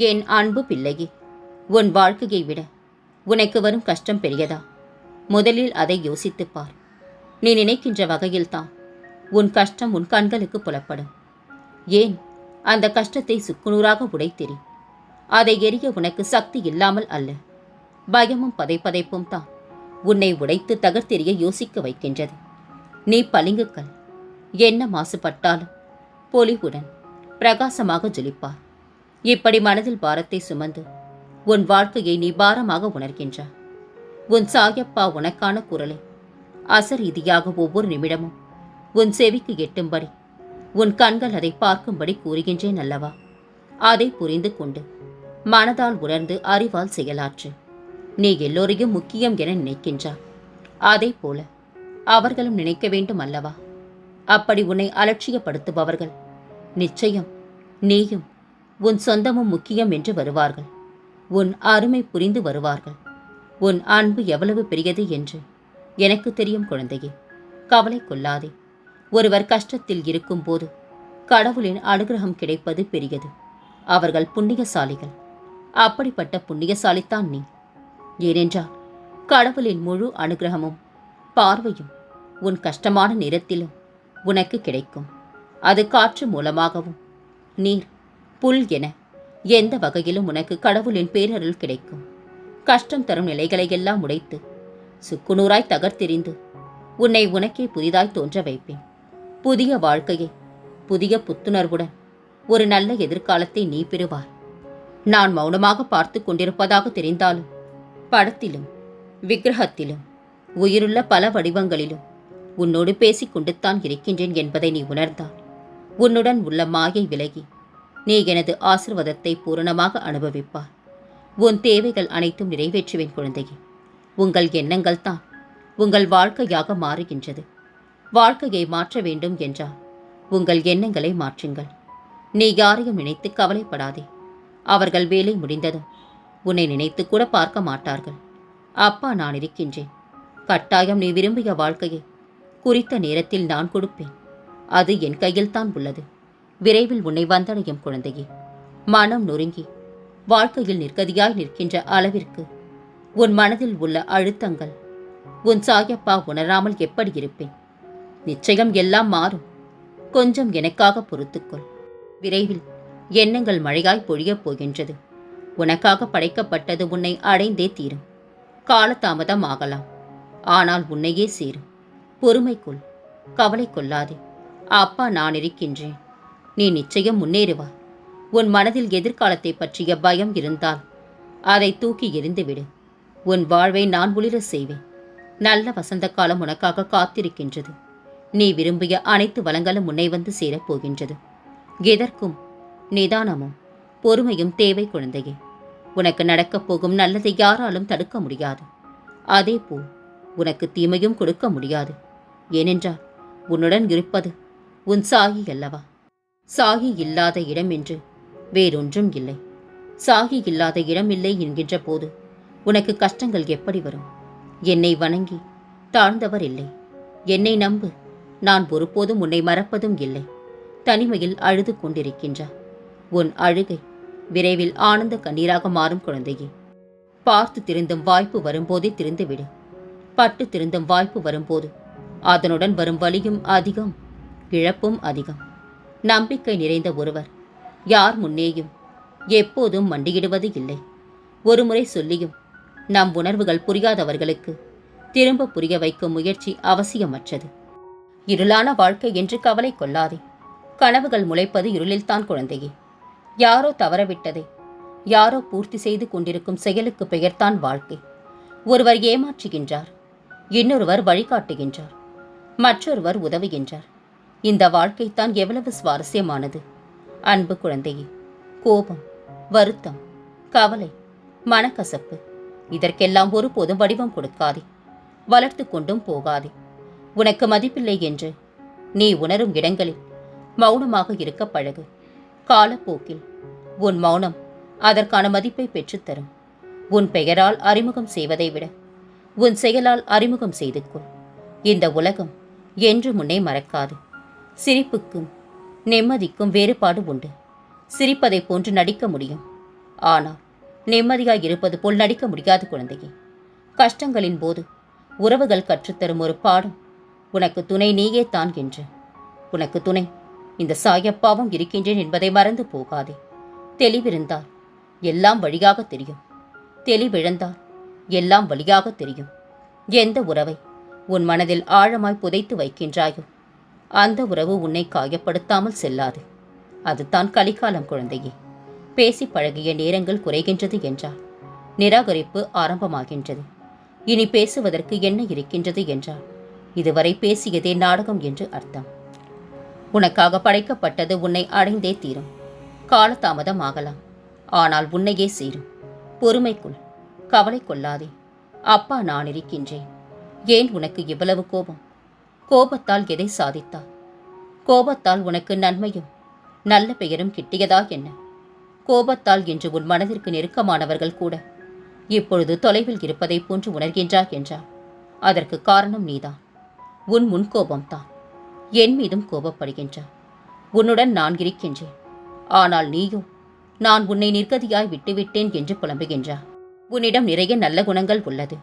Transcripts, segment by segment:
என் அன்பு பிள்ளையே உன் வாழ்க்கையை விட உனக்கு வரும் கஷ்டம் பெரியதா? முதலில் அதை யோசித்துப் பார். நீ நினைக்கின்ற வகையில்தான் உன் கஷ்டம் உன் கண்களுக்கு புலப்படும். ஏன்? அந்த கஷ்டத்தை சுக்குநூறாக உடைத்தெறி அதை எரிய உனக்கு சக்தி இல்லாமல் அல்ல. பயமும் பதைப்பதைப்பும் தான் உன்னை உடைத்து தகர்த்தெறிய யோசிக்க வைக்கின்றது. நீ பளிங்குக்கள் என்ன மாசுபட்டாலும் பொலிவுடன் பிரகாசமாக ஜொலிப்பார். இப்படி மனதில் பாரத்தை சுமந்து உன் வாழ்க்கையை நீ பாரமாக உணர்கின்றாய் உன் சாயப்பா உனக்கான குரலை அசரீதியாக ஒவ்வொரு நிமிடமும் உன் செவிக்கு எட்டும்படி உன் கண்கள் அதை பார்க்கும்படி கூறுகின்றேன் அல்லவா? அதை புரிந்து கொண்டு மனதால் உணர்ந்து அறிவால் செயலாற்று. நீ எல்லோரையும் முக்கியம் என நினைக்கின்றாய் அதே போல அவர்களும் நினைக்க வேண்டும் அல்லவா? அப்படி உன்னை அலட்சியப்படுத்துபவர்கள் நிச்சயம் நீயும் உன் சொந்தமும் முக்கியம் என்று வருவார்கள். உன் அருமை புரிந்து வருவார்கள். உன் அன்பு எவ்வளவு பெரியது என்று எனக்கு தெரியும் குழந்தையே. கவலை கொள்ளாதே. ஒருவர் கஷ்டத்தில் இருக்கும்போது கடவுளின் அனுகிரகம் கிடைப்பது பெரியது. அவர்கள் புண்ணியசாலிகள். அப்படிப்பட்ட புண்ணியசாலித்தான் நீ. ஏனென்றால் கடவுளின் முழு அனுகிரகமும் பார்வையும் உன் கஷ்டமான நேரத்திலும் உனக்கு கிடைக்கும். அது காற்று மூலமாகவும் நீர் புல் என. எந்த வகையிலும் உனக்கு கடவுளின் பேரருள் கிடைக்கும். கஷ்டம் தரும் நிலைகளை எல்லாம் உடைத்து சுக்குநூறாய் தகர்த்தெறிந்து உன்னை உனக்கே புதிதாய் தோன்ற வைப்பேன். புதிய வாழ்க்கையை புதிய புத்துணர்வுடன் ஒரு நல்ல எதிர்காலத்தை நீ பெறுவாய். நான் மௌனமாக பார்த்து கொண்டிருப்பதாக தெரிந்தாலும் படத்திலும் விக்கிரகத்திலும் உயிருள்ள பல வடிவங்களிலும் உன்னோடு பேசிக் கொண்டுத்தான் இருக்கின்றேன் என்பதை நீ உணர்ந்தால் உன்னுடன் உள்ள மாயை விலகி நீ எனது ஆசிர்வாதத்தை பூரணமாக அனுபவிப்பார். உன் தேவைகள் அனைத்தும் நிறைவேற்றுவேன் குழந்தையே. உங்கள் எண்ணங்கள் தான் உங்கள் வாழ்க்கையாக மாறுகின்றது. வாழ்க்கையை மாற்ற வேண்டும் என்றால் உங்கள் எண்ணங்களை மாற்றுங்கள். நீ யாரையும் நினைத்து கவலைப்படாதே. அவர்கள் வேலை முடிந்ததும் உன்னை நினைத்து கூட பார்க்க மாட்டார்கள். அப்பா நான் இருக்கின்றேன். கட்டாயம் நீ விரும்பிய வாழ்க்கையை குறித்த நேரத்தில் நான் கொடுப்பேன். அது என் கையில்தான் உள்ளது. விரைவில் உன்னை வந்தடையும் குழந்தையே. மனம் நொறுங்கி வாழ்க்கையில் நிற்கதியாய் நிற்கின்ற அளவிற்கு உன் மனதில் உள்ள அழுத்தங்கள் உன் சாயப்பா உணராமல் எப்படி இருப்பேன்? நிச்சயம் எல்லாம் மாறும். கொஞ்சம் எனக்காக பொறுத்துக்கொள். விரைவில் எண்ணங்கள் மழையாய் பொழியப் போகின்றது. உனக்காக படைக்கப்பட்டது உன்னை அடைந்தே தீரும். காலதாமதம் ஆகலாம். ஆனால் உன்னையே சேரும். பொறுமை கொள். கவலை கொள்ளாதே. அப்பா நான் இருக்கின்றேன். நீ நிச்சயம் முன்னேறுவாய் உன் மனதில் எதிர்காலத்தை பற்றிய பயம் இருந்தால் அதை தூக்கி எறிந்துவிடு. உன் வாழ்வை நான் ஒளிர செய்வேன். நல்ல வசந்த காலம் உனக்காக காத்திருக்கின்றது. நீ விரும்பிய அனைத்து வளங்களும் முன்னே வந்து சேரப் போகின்றது. எதற்கும் நிதானமும் பொறுமையும் தேவை குழந்தையே. உனக்கு நடக்கப் போகும் நல்லதை யாராலும் தடுக்க முடியாது. அதேபோல் உனக்கு தீமையும் கொடுக்க முடியாது. ஏனென்றால் உன்னுடன் இருப்பது உன் சாயி அல்லவா? சாகி இல்லாத இடம் என்று வேறொன்றும் இல்லை. சாகி இல்லாத இடம் இல்லை என்கின்ற போது உனக்கு கஷ்டங்கள் எப்படி வரும்? என்னை வணங்கி தாழ்ந்தவர் இல்லை. என்னை நம்பு நான் ஒருபோதும் உன்னை மறப்பதும் இல்லை. தனிமையில் அழுது கொண்டிருக்கின்றார் உன் அழுகை விரைவில் ஆனந்த கண்ணீராக மாறும் குழந்தையே. பார்த்து திருந்தும் வாய்ப்பு வரும்போதே திருந்துவிடு. பட்டு திருந்தும் வாய்ப்பு வரும்போது அதனுடன் வரும் வலியும் அதிகம் இழப்பும் அதிகம். நம்பிக்கை நிறைந்த ஒருவர். யார் முன்னேயும் எப்போதும் மண்டியிடுவது இல்லை. ஒருமுறை சொல்லியும் நம் உணர்வுகள் புரியாதவர்களுக்கு திரும்ப புரிய வைக்கும் முயற்சி அவசியமற்றது. இருளான வாழ்க்கை என்று கவலை கொள்ளாதே. கனவுகள் முளைப்பது இருளில்தான் குழந்தையே. யாரோ தவறவிட்டதை. யாரோ பூர்த்தி செய்து கொண்டிருக்கும் செயலுக்கு பெயர்தான் வாழ்க்கை. ஒருவர் ஏமாற்றுகின்றார். இன்னொருவர் வழிகாட்டுகின்றார். மற்றொருவர் உதவுகின்றார். இந்த வாழ்க்கைத்தான் எவ்வளவு சுவாரஸ்யமானது. அன்பு குழந்தையே கோபம் வருத்தம் கவலை மனக்கசப்பு இதற்கெல்லாம் ஒருபோதும் வடிவம் கொடுக்காதே. வளர்த்து கொண்டும் போகாதே. உனக்கு மதிப்பில்லை என்று நீ உணரும் இடங்களில் மௌனமாக இருக்க பழகு. காலப்போக்கில் உன் மௌனம் அதற்கான மதிப்பை பெற்றுத்தரும் உன் பெயரால் அறிமுகம் செய்வதை விட உன் செயலால் அறிமுகம் செய்து கொள். இந்த உலகம் என்று முன்னே மறக்காது. சிரிப்புக்கும் நிம்மதிக்கும் வேறுபாடு உண்டு. சிரிப்பதைப் போன்று நடிக்க முடியும். ஆனால் நிம்மதியாய் இருப்பது போல் நடிக்க முடியாது குழந்தையே. கஷ்டங்களின் போது உறவுகள் கற்றுத்தரும் ஒரு பாடம். உனக்கு துணை நீயே தான் என்று. உனக்கு துணை. இந்த சாயப்பாவும் இருக்கின்றேன் என்பதை மறந்து போகாதே. தெளிவிருந்தால் எல்லாம் வழியாக தெரியும். தெளிவிழந்தால் எல்லாம் வழியாக தெரியும். எந்த உறவை உன் மனதில் ஆழமாய் புதைத்து வைக்கின்றாயோ அந்த உறவு உன்னை காயப்படுத்தாமல் செல்லாது. அதுதான் கலிகாலம் குழந்தையே. பேசி பழகிய நேரங்கள் குறைகின்றது என்றால் நிராகரிப்பு ஆரம்பமாகின்றது. இனி பேசுவதற்கு என்ன இருக்கின்றது என்றால் இதுவரை பேசியதே நாடகம் என்று அர்த்தம். உனக்காக படைக்கப்பட்டது உன்னை அடைந்தே தீரும். காலதாமதம் ஆகலாம். ஆனால் உன்னையே சீரும். பொறுமைக்குள். கவலை கொள்ளாதே. அப்பா நான் இருக்கின்றேன். ஏன் உனக்கு இவ்வளவு கோபம்? கோபத்தால் எதை சாதித்தாய்? கோபத்தால் உனக்கு நன்மையும் நல்ல பெயரும் கிட்டியதா என்ன? கோபத்தால் இன்று உன் மனதிற்கு நெருக்கமானவர்கள் கூட இப்பொழுது தொலைவில் இருப்பதைப் போன்று உணர்கின்றார் என்றார். அதற்கு காரணம் நீதான். உன் முன்கோபம்தான் என் மீதும் கோபப்படுகின்றார் உன்னுடன் நான் இருக்கின்றேன். ஆனால் நீயோ நான் உன்னை நிர்கதியாய் விட்டுவிட்டேன் என்று புலம்புகின்றார் உன்னிடம் நிறைய நல்ல குணங்கள் உள்ளது.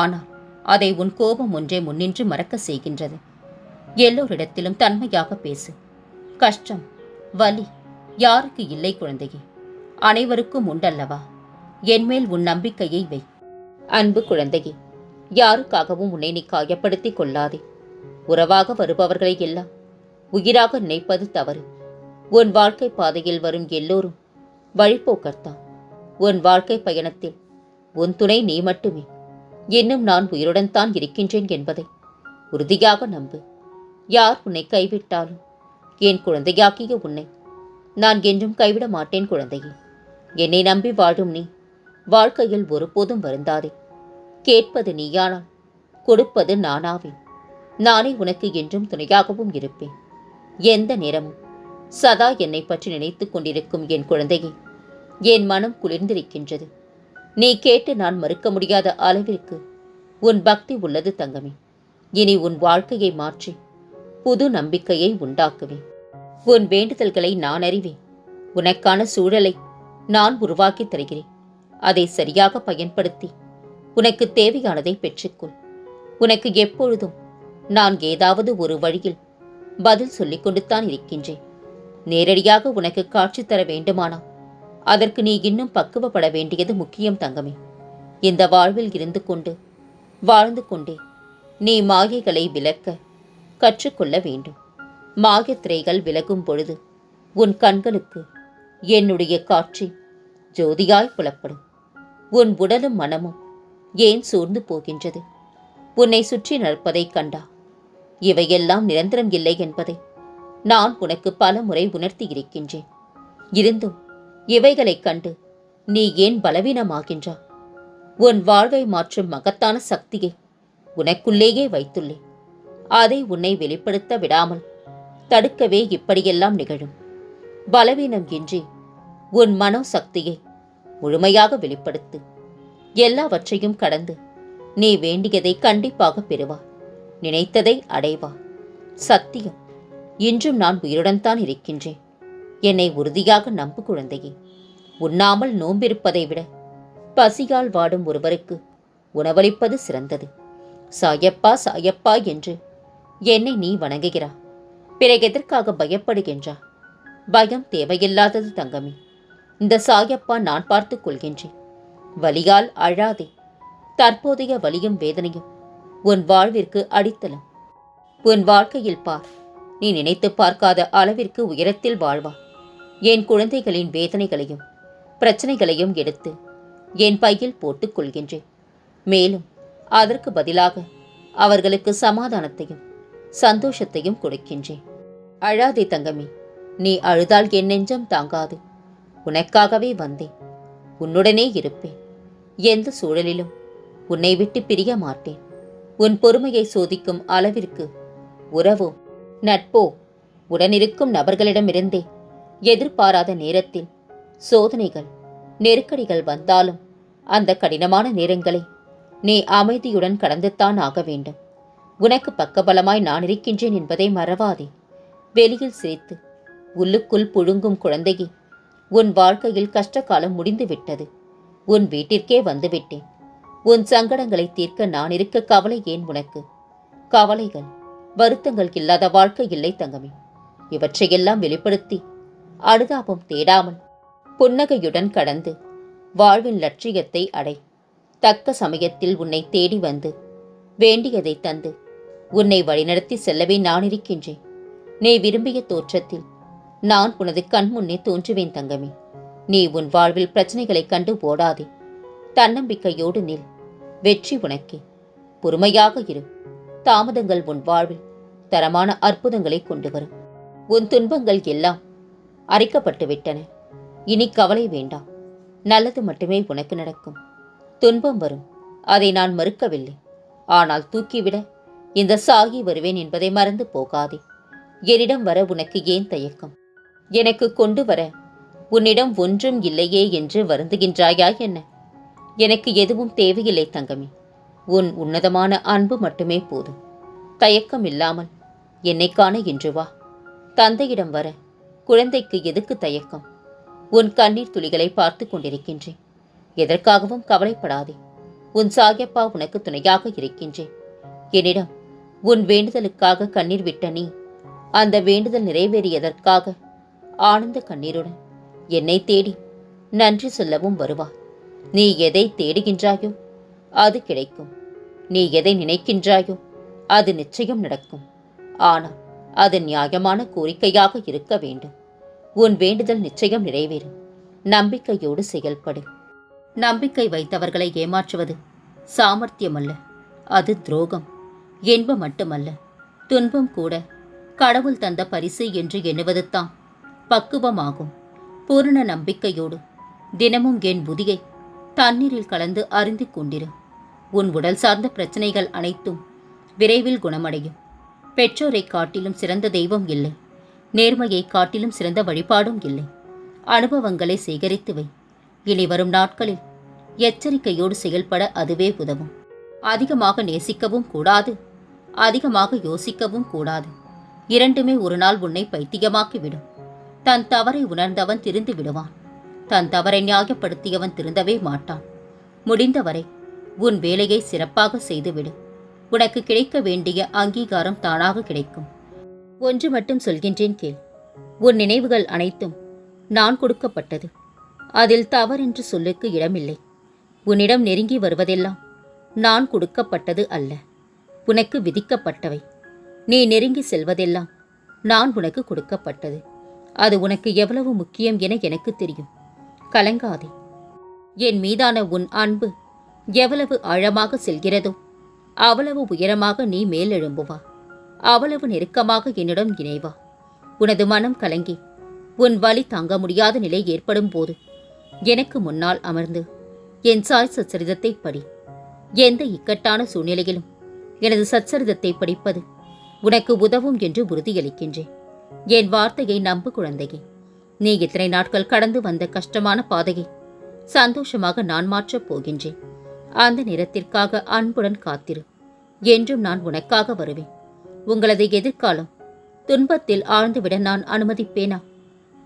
ஆனால் அதை உன் கோபம் ஒன்றே முன்னின்று மறக்க செய்கின்றது. எல்லோரிடத்திலும் தன்மையாக பேசு. கஷ்டம் வலி யாருக்கு இல்லை குழந்தையே? அனைவருக்கும் உண்டல்லவா? என்மேல் உன் நம்பிக்கையை வை. அன்பு குழந்தையே யாருக்காகவும் உன்னை நீ காயப்படுத்திக் கொள்ளாதே. உறவாக வருபவர்களை எல்லாம் உயிராக நினைப்பது தவறு. உன் வாழ்க்கை பாதையில் வரும் எல்லோரும் வழிபோக்கர்தான். உன் வாழ்க்கை பயணத்தில் உன் துணை நீ மட்டுமே. இன்னும் நான் உயிருடன் தான் இருக்கின்றேன் என்பதை உறுதியாக நம்பு. யார் உன்னை கைவிட்டாலும்? என் குழந்தையாக்கிய உன்னை. நான் என்றும் கைவிட மாட்டேன் குழந்தையே. என்னை நம்பி வாழும் நீ வாழ்க்கையில் ஒருபோதும் வருந்தாதே. கேட்பது நீயானால் கொடுப்பது நானாவேன் நானே உனக்கு என்றும் துணையாகவும் இருப்பேன். எந்த நேரமும் சதா என்னை பற்றி நினைத்துக் கொண்டிருக்கும் என் குழந்தையே என் மனம் குளிர்ந்திருக்கின்றது. நீ கேட்டு நான் மறுக்க முடியாத அளவிற்கு உன் பக்தி உள்ளது தங்கமே. இனி உன் வாழ்க்கையை மாற்றி புது நம்பிக்கையை உண்டாக்குவேன். உன் வேண்டுதல்களை நான் அறிவேன். உனக்கான சூழலை நான் உருவாக்கி தருகிறேன். அதை சரியாக பயன்படுத்தி உனக்கு தேவையானதை பெற்றுக்கொள். உனக்கு எப்பொழுதும் நான் ஏதாவது ஒரு வழியில் பதில் சொல்லிக் கொண்டுத்தான் இருக்கின்றேன். நேரடியாக உனக்கு காட்சி தர வேண்டுமானா அதற்கு நீ இன்னும் பக்குவப்பட வேண்டியது முக்கியம் தங்கமே. இந்த வாழ்வில் இருந்து கொண்டு வாழ்ந்து கொண்டே நீ மாயைகளை விலக்க கற்றுக்கொள்ள வேண்டும். மாயத்திரைகள் விலகும் பொழுது உன் கண்களுக்கு என்னுடைய காட்சி ஜோதியாய் புலப்படும். உன் உடலும் மனமும் ஏன் சோர்ந்து போகின்றது? உன்னை சுற்றி நடப்பதைக் கண்டா? இவையெல்லாம் நிரந்தரம் இல்லை என்பதை நான் உனக்கு பல முறை உணர்த்தி இருக்கின்றேன். இருந்தும் இவைகளைக் கண்டு நீ ஏன் பலவீனமாகின்றா? உன் வாழ்வை மாற்றும் மகத்தான சக்தியை உனக்குள்ளேயே வைத்துள்ளேன். அதை உன்னை வெளிப்படுத்த விடாமல் தடுக்கவே இப்படியெல்லாம் நிகழும். பலவீனம் இன்றி உன் மனோ சக்தியை முழுமையாக வெளிப்படுத்து. எல்லாவற்றையும் கடந்து நீ வேண்டியதை கண்டிப்பாக பெறுவா. நினைத்ததை அடைவா. சத்தியம் இன்றும் நான் உயிருடன் தான் இருக்கின்றேன். என்னை உறுதியாக நம்பு குழந்தையே. உண்ணாமல் நோம்பிருப்பதை விட பசியால் வாடும் ஒருவருக்கு உணவளிப்பது சிறந்தது. சாயப்பா சாயப்பா என்று என்னை நீ வணங்குகிறா. பிறகு எதற்காக பயப்படுகின்றா? பயம் தேவையில்லாதது தங்கமே. இந்த சாயப்பா நான் பார்த்துக் கொள்கின்றேன். வலியால் அழாதே. தற்போதைய வலியும் வேதனையும் உன் வாழ்விற்கு அடித்தளம். உன் வாழ்க்கையில் பார். நீ நினைத்து பார்க்காத அளவிற்கு உயரத்தில் வாழ்வா. என் குழந்தைகளின் வேதனைகளையும் பிரச்சனைகளையும் எடுத்து என் பையில் போட்டுக் கொள்கின்றேன். மேலும் அதற்கு பதிலாக அவர்களுக்கு சமாதானத்தையும் சந்தோஷத்தையும் கொடுக்கின்றேன். அழாதே தங்கமே நீ அழுதால் என் நெஞ்சம் தாங்காது. உனக்காகவே வந்தேன். உன்னுடனே இருப்பேன். எந்த சூழலிலும் உன்னை விட்டு பிரிய மாட்டேன். உன் பொறுமையை சோதிக்கும் அளவிற்கு உறவோ நட்போ உடனிருக்கும் நபர்களிடமிருந்தே எதிர்பாராத நேரத்தில் சோதனைகள் நெருக்கடிகள் வந்தாலும் அந்த கடினமான நேரங்களை நீ அமைதியுடன் கடந்துத்தான் ஆக வேண்டும். உனக்கு பக்கபலமாய் நான் இருக்கின்றேன் என்பதை மறவாதே. வெளியில் சிரித்து உள்ளுக்குள் புழுங்கும் குழந்தையே உன் வாழ்க்கையில் கஷ்டகாலம் முடிந்துவிட்டது. உன் வீட்டிற்கே வந்துவிட்டேன். உன் சங்கடங்களை தீர்க்க நான் இருக்க கவலை ஏன் உனக்கு? கவலைகள் வருத்தங்கள் இல்லாத வாழ்க்கை இல்லை தங்கமே. இவற்றையெல்லாம் வெளிப்படுத்தி அனுதாபம் தேடாமல் புன்னகையுடன் கடந்து வாழ்வின் லட்சியத்தை அடை. தக்க சமயத்தில் உன்னை தேடி வந்து வேண்டியதை தந்து உன்னை வழிநடத்தி செல்லவே நான் இருக்கின்றேன். நீ விரும்பிய தோற்றத்தில் நான் உனது கண்முன்னே தோன்றுவேன் தங்கமே. நீ உன் வாழ்வில் பிரச்சனைகளை கண்டு ஓடாதே. தன்னம்பிக்கையோடு நில். வெற்றி உனக்கே. பொறுமையாக இரு. தாமதங்கள் உன் வாழ்வில் தரமான அற்புதங்களை கொண்டு வரும். உன் துன்பங்கள் எல்லாம் அரைக்கப்பட்டு விட்டன இனி கவலை வேண்டாம். நல்லது மட்டுமே உனக்கு நடக்கும். துன்பம் வரும். அதை நான் மறுக்கவில்லை. ஆனால் தூக்கிவிட இந்த சாகி வருவேன் என்பதை மறந்து போகாதே. என்னிடம் வர உனக்கு ஏன் தயக்கம்? எனக்கு கொண்டு வர உன்னிடம் ஒன்றும் இல்லையே என்று வருந்துகின்றாயா என்ன? எனக்கு எதுவும் தேவையில்லை தங்கமே. உன் உன்னதமான அன்பு மட்டுமே போதும். தயக்கம் இல்லாமல் என்னை காண இன்று வா. தந்தையிடம் வர குழந்தைக்கு எதுக்கு தயக்கம்? உன் கண்ணீர் துளிகளை பார்த்து கொண்டிருக்கின்றேன். எதற்காகவும் கவலைப்படாதே. உன் சாகியப்பா உனக்கு துணையாக இருக்கின்றேன். என்னிடம் உன் வேண்டுதலுக்காக கண்ணீர் விட்ட நீ அந்த வேண்டுதல் நிறைவேறியதற்காக ஆனந்த கண்ணீருடன் என்னை தேடி நன்றி சொல்லவும் வருவார் நீ எதை தேடுகின்றாயோ அது கிடைக்கும். நீ எதை நினைக்கின்றாயோ அது நிச்சயம் நடக்கும். ஆனால் அது நியாயமான கோரிக்கையாக இருக்க வேண்டும். உன் வேண்டுதல் நிச்சயம் நிறைவேறும். நம்பிக்கையோடு செயல்படு. நம்பிக்கை வைத்தவர்களை ஏமாற்றுவது சாமர்த்தியமல்ல. அது துரோகம். இன்பம் மட்டுமல்ல. துன்பம் கூட. கடவுள் தந்த பரிசு என்று எண்ணுவது தான் பக்குவமாகும். பூரண நம்பிக்கையோடு. தினமும் என் புதியை தண்ணீரில் கலந்து அறிந்து கொண்டிரு. உன் உடல் சார்ந்த பிரச்சனைகள் அனைத்தும் விரைவில் குணமடையும். பெற்றோரை காட்டிலும் சிறந்த தெய்வம் இல்லை. நேர்மையை காட்டிலும் சிறந்த வழிபாடும் இல்லை. அனுபவங்களை சேகரித்து வை. இனி வரும் நாட்களில் எச்சரிக்கையோடு செயல்பட அதுவே உதவும். அதிகமாக நேசிக்கவும் கூடாது. அதிகமாக யோசிக்கவும் கூடாது. இரண்டுமே ஒரு நாள் உன்னை பைத்தியமாக்கிவிடும். தன் தவறை உணர்ந்தவன் திருந்து விடுவான். தன் தவறை நியாயப்படுத்தியவன் திருந்தவே மாட்டான். முடிந்தவரை உன் வேலையை சிறப்பாக செய்துவிடு. உனக்கு கிடைக்க வேண்டிய அங்கீகாரம் தானாக கிடைக்கும். ஒன்று மட்டும் சொல்கின்றேன் கேள். உன் நினைவுகள் அனைத்தும் நான் கொடுக்கப்பட்டது. அதில் தவறென்று சொல்லுக்கு இடமில்லை. உன்னிடம் நெருங்கி வருவதெல்லாம் நான் கொடுக்கப்பட்டது அல்ல. உனக்கு விதிக்கப்பட்டவை. நீ நெருங்கி செல்வதெல்லாம் நான் உனக்கு கொடுக்கப்பட்டது. அது உனக்கு எவ்வளவு முக்கியம் என எனக்கு தெரியும். கலங்காதே. என் மீதான உன் அன்பு எவ்வளவு ஆழமாக செல்கிறதோ அவ்வளவு உயரமாக நீ மேலெழும்புவா. அவ்வளவு நெருக்கமாக என்னிடம் இணைவா. உனது மனம் கலங்கி உன் வலி தாங்க முடியாத நிலை ஏற்படும் போது எனக்கு முன்னால் அமர்ந்து என் சாய் சச்சரிதத்தை படி. எந்த இக்கட்டான சூழ்நிலையிலும் எனது சச்சரிதத்தை படிப்பது உனக்கு உதவும் என்று உறுதியளிக்கின்றேன். என் வார்த்தையை நம்பு குழந்தையே. நீ இத்தனை நாட்கள் கடந்து வந்த கஷ்டமான பாதையை சந்தோஷமாக நான் மாற்றப் போகின்றேன். அந்த நேரத்திற்காக அன்புடன் காத்திரு. என்றும் நான் உனக்காக வருவேன். உங்களது எதிர்காலம். துன்பத்தில் ஆழ்ந்துவிட நான் அனுமதிப்பேனா?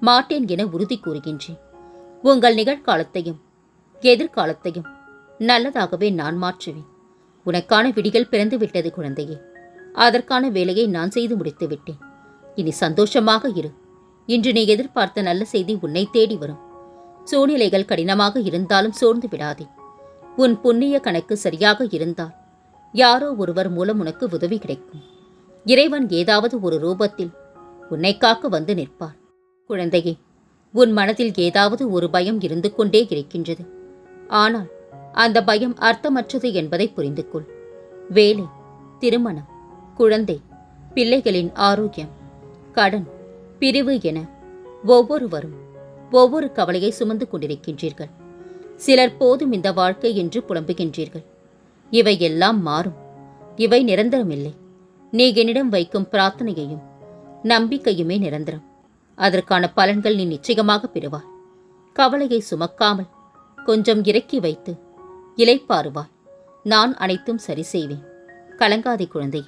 மாட்டேன் என உறுதி கூறுகின்றேன். உங்கள் நிகழ்காலத்தையும் எதிர்காலத்தையும் நல்லதாகவே நான் மாற்றுவேன். உனக்கான விடிகள் பிறந்து விட்டது குழந்தையே. அதற்கான வேலையை நான் செய்து முடித்து விட்டேன் இனி சந்தோஷமாக இரு. இன்று நீ எதிர்பார்த்த நல்ல செய்தி உன்னை தேடி வரும். சூழ்நிலைகள் கடினமாக இருந்தாலும் சோர்ந்து விடாதே. உன் புண்ணிய கணக்கு சரியாக இருந்தால் யாரோ ஒருவர் மூலம் உனக்கு உதவி கிடைக்கும். இறைவன் ஏதாவது ஒரு ரூபத்தில் உன்னை காக்க வந்து நிற்பார். குழந்தையே உன் மனதில் ஏதாவது ஒரு பயம் இருந்து கொண்டே இருக்கின்றது. ஆனால் அந்த பயம் அர்த்தமற்றது என்பதை புரிந்து கொள் வேலை திருமணம் குழந்தை பிள்ளைகளின் ஆரோக்கியம் கடன் பிரிவு என ஒவ்வொருவரும் ஒவ்வொரு கவலையை சுமந்து கொண்டிருக்கின்றீர்கள். சிலர் போதும் இந்த வாழ்க்கை என்று புலம்புகின்றீர்கள். இவை எல்லாம் மாறும். இவை நிரந்தரமில்லை. நீ என்னிடம் வைக்கும் பிரார்த்தனையையும் நம்பிக்கையுமே நிரந்தரம். அதற்கான பலன்கள் நீ நிச்சயமாக பெறுவாய். கவலையை சுமக்காமல் கொஞ்சம் இறக்கி வைத்து இலைப்பாறுவாய் நான் அனைத்தும் சரி செய்வேன். கலங்காதே குழந்தையே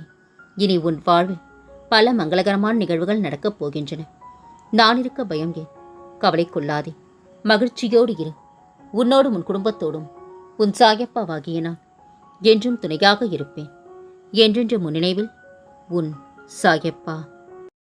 இனி உன் வாழ்வில் பல மங்களகரமான நிகழ்வுகள் நடக்கப் போகின்றன. நான் இருக்க பயம் ஏன்? கவலை கொள்ளாதே. மகிழ்ச்சியோடு இரு. உன்னோடும் உன் குடும்பத்தோடும் உன் சாயப்பாவாகிய நான் என்றும் துணையாக இருப்பேன். என்றென்று முன்னினைவில் உன் சாயப்பா